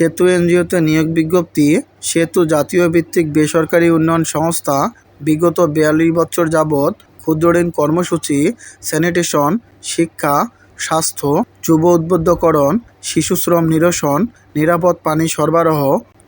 সেতু এনজিওতে নিয়োগ বিজ্ঞপ্তি, সেতু জাতীয় ভিত্তিক বেসরকারি উন্নয়ন সংস্থা বিগত বিয়াল্লিশ বছর যাবৎ ক্ষুদ্রঋণ কর্মসূচি, স্যানিটেশন, শিক্ষা, স্বাস্থ্য, যুব উদ্বুদ্ধকরণ শিশুশ্রম নিরসন, নিরাপদ পানি সরবরাহ,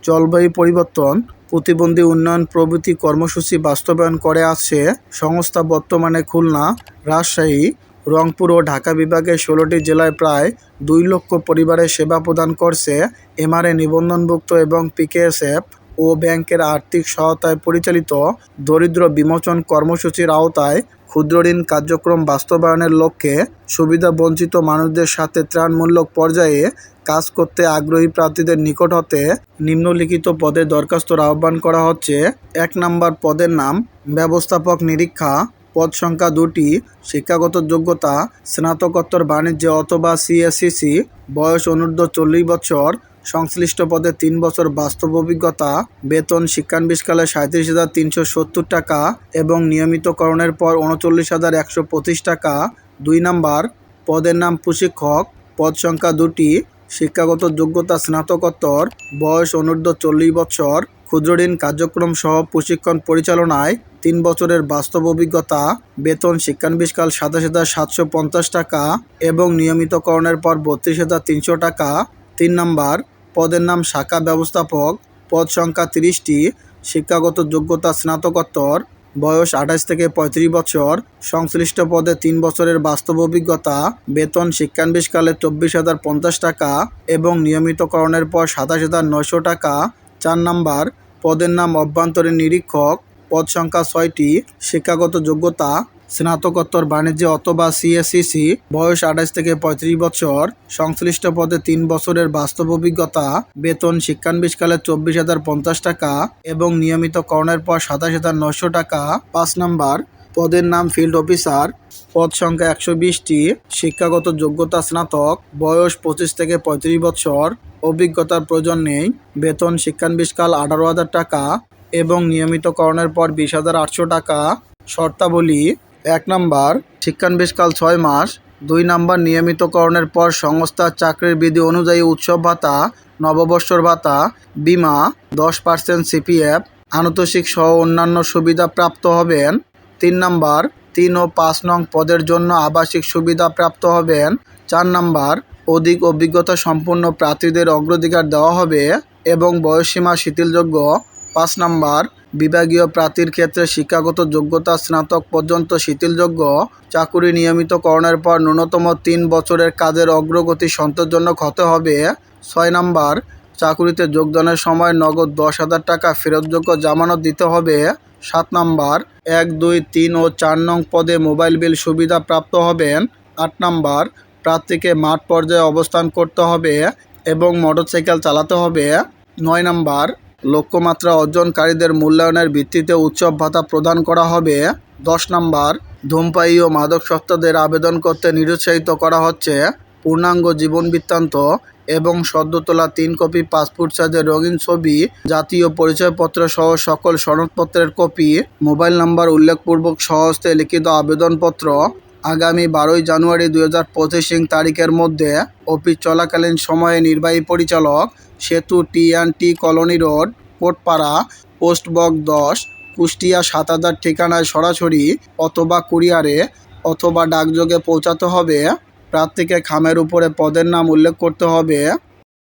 জলবায়ু পরিবর্তন, প্রতিবন্ধী উন্নয়ন প্রভৃতি কর্মসূচি বাস্তবায়ন করে আসছে সংস্থা বর্তমানে খুলনা, রাজশাহী রংপুর ও ঢাকা বিভাগের ষোলোটি জেলায় প্রায় দুই লক্ষ পরিবারের সেবা প্রদান করছে এমআরএ নিবন্ধনভুক্ত এবং পিকেএসএফ ও ব্যাংকের আর্থিক সহায়তায় পরিচালিত দরিদ্র বিমোচন কর্মসূচির আওতায় ক্ষুদ্রঋণ কার্যক্রম বাস্তবায়নের লক্ষ্যে সুবিধা বঞ্চিত মানুষদের সাথে ত্রাণমূলক পর্যায়ে কাজ করতে আগ্রহী প্রার্থীদের নিকট হতে নিম্নলিখিত পদে দরখাস্তর আহ্বান করা হচ্ছে। এক নম্বর পদের নাম ব্যবস্থাপক নিরীক্ষা পদ সংখ্যা দুটি, শিক্ষাগত যোগ্যতা, স্নাতকোত্তর বাণিজ্য অথবা সিএসসিসি বয়স অনূর্ধ্ব চল্লিশ বছর, সংশ্লিষ্ট পদে তিন বছর বাস্তব অভিজ্ঞতা, বেতন শিক্ষানবিশকালে সাঁত্রিশ হাজার তিনশো সত্তর টাকা এবং নিয়মিতকরণের পর উনচল্লিশ হাজার একশো পঁচিশ টাকা। দুই নাম্বার, পদের নাম প্রশিক্ষক, পদ সংখ্যা দুটি শিক্ষাগত যোগ্যতা, স্নাতকোত্তর, বয়স অনূর্ধ্ব চল্লিশ বছর, ক্ষুদ্রঋণ কার্যক্রম সহ প্রশিক্ষণ পরিচালনায় তিন বছরের বাস্তব অভিজ্ঞতা, বেতন শিক্ষানবিশকাল সাতাশ হাজার সাতশো পঞ্চাশ টাকা এবং নিয়মিতকরণের পর বত্রিশ হাজার তিনশো টাকা। তিন নম্বর, পদের নাম শাখা ব্যবস্থাপক, পদ সংখ্যা তিরিশটি, শিক্ষাগত যোগ্যতা, স্নাতকোত্তর বয়স আঠাশ থেকে পঁয়ত্রিশ বছর। সংশ্লিষ্ট পদে তিন বছরের বাস্তব অভিজ্ঞতা, বেতন শিক্ষানবিশকালে চব্বিশ হাজার পঞ্চাশ টাকা এবং নিয়মিতকরণের পর সাতাশ হাজার নয়শো টাকা। চার নাম্বার, পদের নাম অভ্যন্তরীণ নিরীক্ষক। পদ সংখ্যা ছয়টি, শিক্ষাগত যোগ্যতা স্নাতকোত্তর বাণিজ্য অথবা সিএসসিসি বয়স আঠাশ থেকে পঁয়ত্রিশ বছর। সংশ্লিষ্ট পদে তিন বছরের বাস্তব অভিজ্ঞতা, বেতন শিক্ষানবিশকালে চব্বিশ হাজার পঞ্চাশ টাকা এবং নিয়মিতকরণের পর সাতাশ হাজার নশো টাকা। পাঁচ নাম্বার, পদের নাম ফিল্ড অফিসার। পদ সংখ্যা একশো বিশটি। শিক্ষাগত যোগ্যতা স্নাতক। বয়স পঁচিশ থেকে পঁয়ত্রিশ বছর। অভিজ্ঞতার প্রয়োজন নেই। বেতন শিক্ষানবিশকাল আঠারো হাজার টাকা এবং নিয়মিতকরণের পর বিশ হাজার আটশো টাকা। শর্তাবলী এক নাম্বার শিক্ষানবিশকাল ছয় মাস। দুই নাম্বার, নিয়মিতকরণের পর সংস্থার চাকরির বিধি অনুযায়ী উৎসব ভাতা, নববর্ষর ভাতা, বিমা, দশ পার্সেন্ট সিপিএফ, আনুতোষিক সহ অন্যান্য সুবিধা প্রাপ্ত হবেন। তিন নাম্বার, তিন ও পাঁচ নং পদের জন্য আবাসিক সুবিধা প্রাপ্ত হবেন। চার নাম্বার, অধিক অভিজ্ঞতা সম্পন্ন প্রার্থীদের অগ্রাধিকার দেওয়া হবে এবং বয়সসীমা শিথিলযোগ্য। পাঁচ নাম্বার বিভাগীয় প্রার্থীর ক্ষেত্রে শিক্ষাগত যোগ্যতা স্নাতক পর্যন্ত শিথিলযোগ্য। চাকুরি নিয়মিতকরণের পর ন্যূনতম তিন বছরের কাজের অগ্রগতি সন্তোষজনক হতে হবে। ছয় নাম্বার, চাকুরিতে যোগদানের সময় নগদ দশ হাজার টাকা ফেরতযোগ্য জামানত দিতে হবে। সাত নাম্বার, এক, দুই, তিন ও চার নং পদে মোবাইল বিল সুবিধা প্রাপ্ত হবেন। আট নাম্বার, প্রার্থীকে মাঠ পর্যায়ে অবস্থান করতে হবে এবং মোটরসাইকেল চালাতে হবে। নয় নাম্বার লক্ষ্যমাত্রা অর্জনকারীদের মূল্যায়নের ভিত্তিতে উৎসব ভাতা প্রদান করা হবে। দশ নম্বর, ধূমপায়ী ও মাদকাসক্তদের আবেদন করতে নিরুৎসাহিত করা হচ্ছে। পূর্ণাঙ্গ জীবন বৃত্তান্ত এবং সদ্য তোলা তিন কপি পাসপোর্ট সাইজের রঙিন ছবি, জাতীয় পরিচয়পত্র সহ সকল সনদপত্রের কপি, মোবাইল নাম্বার উল্লেখপূর্বক সহস্তে লিখিত আবেদনপত্র আগামী বারোই জানুয়ারি দু হাজার পঁচিশ তারিখের মধ্যে অফিস চলাকালীন সময়ে নির্বাহী পরিচালক Setu T and T colony road, Kotpara post box দশ, কুষ্টিয়া সাত হাজার ঠিকানায় সরাসরি অথবা কুরিয়ারে অথবা ডাকযোগে পৌঁছাতে হবে। প্রার্থীকে খামের উপরে পদের নাম উল্লেখ করতে হবে।